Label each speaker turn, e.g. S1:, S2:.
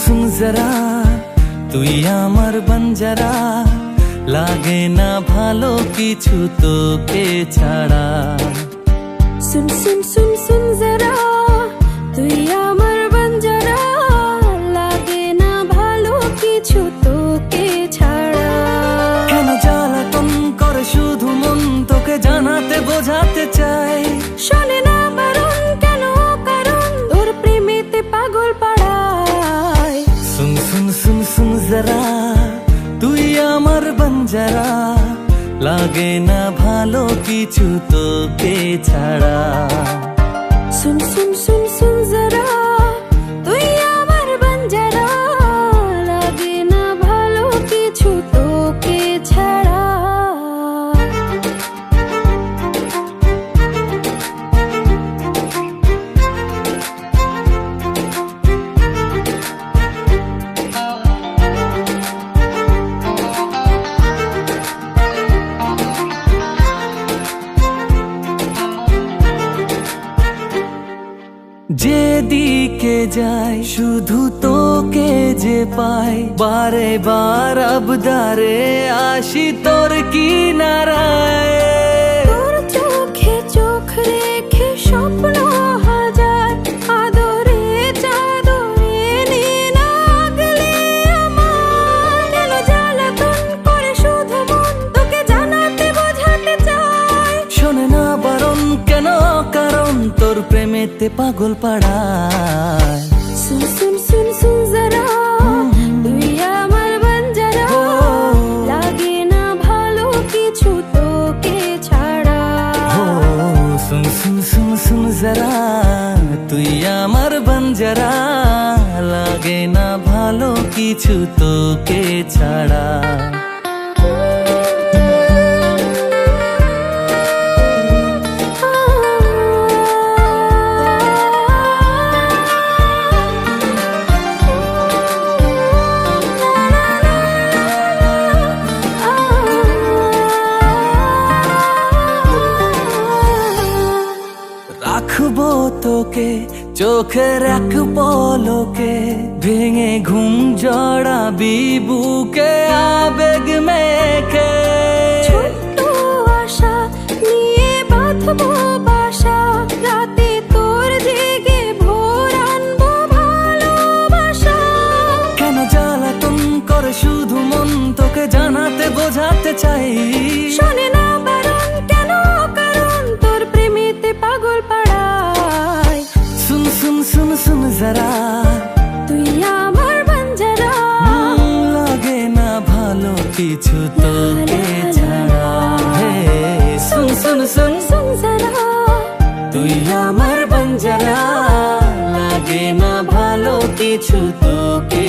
S1: শুন জরা তুই আমার বঞ্জারা লাগে না ভালো কিছু তোকে ছাড়া
S2: শুন শুন শুন শুন জরা তুই আমার বঞ্জারা লাগে না ভালো কিছু তোকে ছাড়া
S1: কেন জ্বালাতন করে? শুধু মন তোকে জানাতে বোঝাতে চাই।
S2: শোনে না
S1: যারা লাগে না ভালো কিছু তোকে ছাড়া।
S2: শুন শুন শুন সুন
S1: যেদিকে যায় শুধু তোকে যে পাই। বারে বার আবদারে আসি তোর কিনারায়। প্রেমেতে পাগল পাড়ায়।
S2: শুন শুন শুন শুন জরা তুই আমার বঞ্জারা। লাগে না ভালো ছাড়া।
S1: তুই আমার লাগে না ভালো কিছু তোকে ছাড়া। রাখব তোকে চোখের এক পলকে ভেঙে ঘুম জড়াবি বুকে আবেগ মেখে।
S2: ছোট্ট আশা নিয়ে বাঁধবো বাসা রাতে তোর জেগে ভোর আনব ভালোবাসা।
S1: কেন জ্বালাতন করে শুধু মন তোকে জানাতে বোঝাতে চাই?
S2: শোনে না বারণ কেন কারণ? তোর প্রেমেতে পাগল পাড়ায়
S1: सुन सुन सुन सुन जरा
S2: তুই আমার বঞ্জরা
S1: লাগে না ভালো কিছু তোকে ছাড়া হে सुन सुन सुन
S2: सुन जरा
S1: তুই আমার বঞ্জরা লাগে না ভালো কিছু তোকে